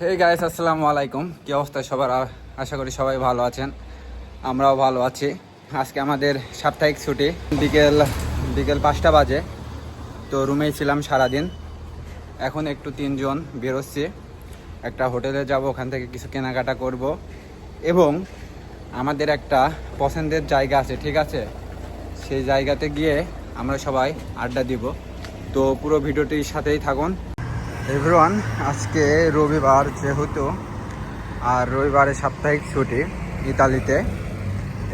Hey guys আসসালামু আলাইকুম। কী অবস্থা সবার? আশা করি সবাই ভালো আছেন। আমরাও ভালো আছি। আজকে আমাদের সাপ্তাহিক ছুটি। বিকেল বিকেল পাঁচটা বাজে। তো রুমেই ছিলাম সারাদিন। এখন একটু তিনজন বেরোচ্ছি। একটা হোটেলে যাব, ওখান থেকে কিছু কেনাকাটা করব। এবং আমাদের একটা পছন্দের জায়গা আছে, ঠিক আছে? সেই জায়গাতে গিয়ে আমরা সবাই আড্ডা দিব। তো পুরো ভিডিওটির সাথেই থাকুন। এভরিওয়ান আজকে রবিবার যেহেতু, আর রবিবারে সাপ্তাহিক ছুটি ইতালিতে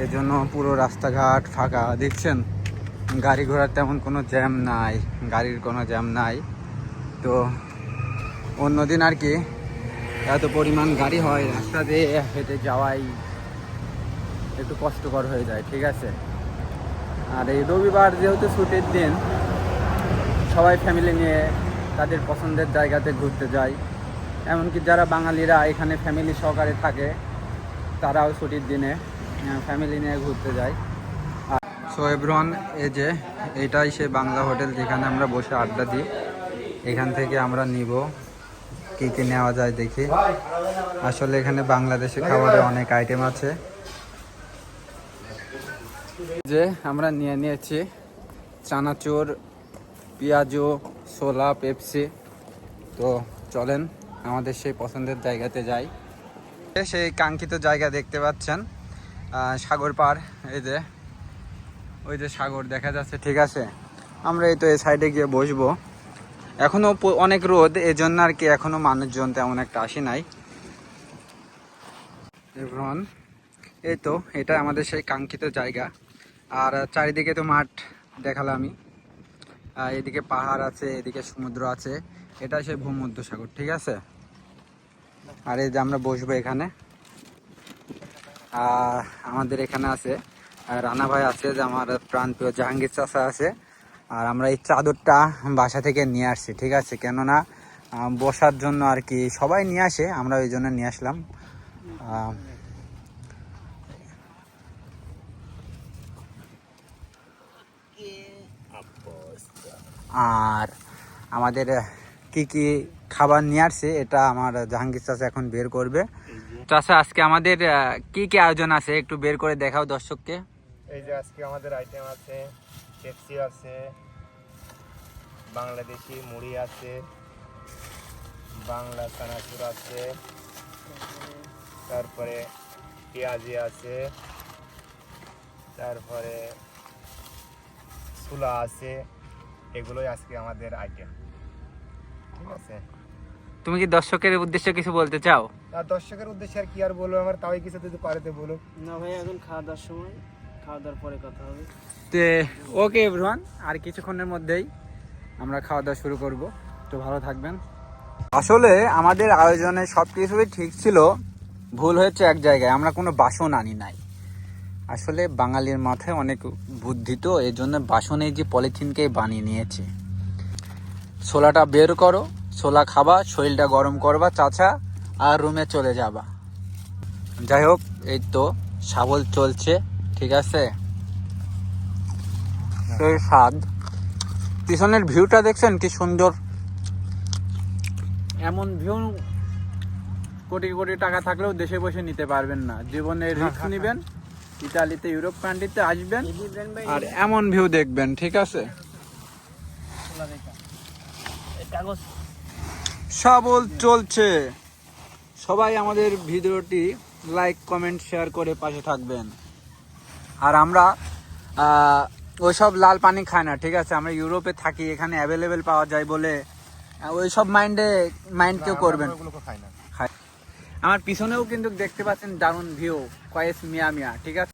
এই জন্য পুরো রাস্তাঘাট ফাঁকা। দেখছেন, গাড়ি ঘোড়ার তেমন কোনো জ্যাম নাই, গাড়ির কোনো জ্যাম নাই। তো, অন্যদিন আর কি, এত পরিমাণ গাড়ি হয়, রাস্তা দিয়ে হেঁটে যাওয়াই একটু কষ্টকর হয়ে যায়, ঠিক আছে? আর এই রবিবার যেহেতু ছুটির দিন, সবাই ফ্যামিলি নিয়ে তাদের পছন্দের জায়গাতে ঘুরতে যায় এমনকি যারা বাঙালিরা এখানে ফ্যামিলি সহকারে থাকে, তারাও ছুটির দিনে ফ্যামিলি নিয়ে ঘুরতে যায় সো এভরন এই যে এটাই সে বাংলা হোটেল যেখানে আমরা বসে আড্ডা দিই। এখান থেকে আমরা নিব। কী কী নেওয়া যায় দেখি। আসলে এখানে বাংলাদেশি খাবারের অনেক আইটেম আছে। যে, আমরা নিয়ে নিয়েছি চানাচুর, পেঁয়াজু সোলা, পেপসি। তো চলেন আমাদের সেই পছন্দের জায়গাতে যাই। সেই কাঙ্ক্ষিত জায়গা দেখতে পাচ্ছেন। সাগর পার, এই যে। ওই যে সাগর, দেখা যাচ্ছে, ঠিক আছে। আমরা এই তো এই সাইডে গিয়ে বসবো। এখনও প- অনেক রোদ এই জন্য আর কি এখনও মানুষজন তেমন একটা আসি নাই। এভরন এই তো, এটা আমাদের সেই কাঙ্ক্ষিত জায়গা। আর চারিদিকে তো মাঠ দেখালামই। এদিকে পাহাড় আছে, এদিকে সমুদ্র আছে। এটা সেই ভূমধ্য সাগর ঠিক আছে? আর এই যে আমরা বসবো এখানে। আর আমাদের এখানে আছে রানা ভাই আছে, যে আমার প্রাণপ্রিয় জাহাঙ্গীর চাষা আছে। আর আমরা এই চাদরটা বাসা থেকে নিয়ে আসছি, ঠিক আছে? কেননা বসার জন্য আর কি সবাই নিয়ে আসে, আমরা ওই জন্য নিয়ে আসলাম। আর আমাদের কি কি খাবার নিয়ে আসছে এটা আমার জাহাঙ্গীর চাষা এখন বের করবে। চাষা আজকে আমাদের কি কি আয়োজন আছে একটু বের করে দেখাও দর্শককে। এই যে আজকে আমাদের আইটেম আছে পেপসি আছে, বাংলাদেশি মুড়ি আছে, বাংলা চানাচুর আছে, তারপরে পেঁয়াজি আছে, তারপরে সুলা আছে এগুলোই আজকে আমাদের আইটেম ঠিক আছে? তুমি কি দর্শকের উদ্দেশ্যে কিছু বলতে চাও? আর দর্শকের উদ্দেশ্যে আর কি আর বলব? আমার তাই কিছু যদি পারেতে বলো না ভাই এখন খাওয়া দাওয়ার সময়। খাওয়া দাওয়ার পরে কথা হবে। তে ওকে এভরিওয়ান আর কিছুক্ষণের মধ্যেই আমরা খাওয়া দাওয়া শুরু করব। তো ভালো থাকবেন। আসলে আমাদের আয়োজনে সব কিছুই ঠিক ছিল। ভুল হয়েছে এক জায়গায়। আমরা কোনো বাসন আনি নাই। আসলে বাঙালির মাথায় অনেক বুদ্ধি তো এই জন্য বাসন যে পলিথিনকেই বানিয়ে নিয়েছে। ছোলাটা বের করো ছোলা খাবা শরীরটা গরম করবা চাচা আর রুমে চলে যাবা। যাই হোক এই তো সাবল চলছে ঠিক আছে? সেই স্বাদ। পিছনের ভিউটা দেখছেন কি সুন্দর? এমন ভিউ কোটি কোটি টাকা থাকলেও দেশে বসে নিতে পারবেন না। জীবনে রিস্ক নেবেন ইতালিতে ইউরোপ কান্ট্রিতে আসবেন আর এমন ভিউ দেখবেন ঠিক আছে? কাগজ। সাবল চলছে। সবাই আমাদের ভিডিওটি লাইক কমেন্ট শেয়ার করে পাশে থাকবেন। আর আমরা ওইসব লাল পানি খাই না ঠিক আছে? আমরা ইউরোপে থাকি এখানে অ্যাভেলেবেল পাওয়া যায় বলে ওইসব মাইন্ডে মাইন্ড কেউ করবেন ওগুলোকে খাই না খাই। আমার পিছনেও কিন্তু দেখতে পাচ্ছেন দারুণ ভিউ কয়েস মিয়া মিয়া ঠিক আছে?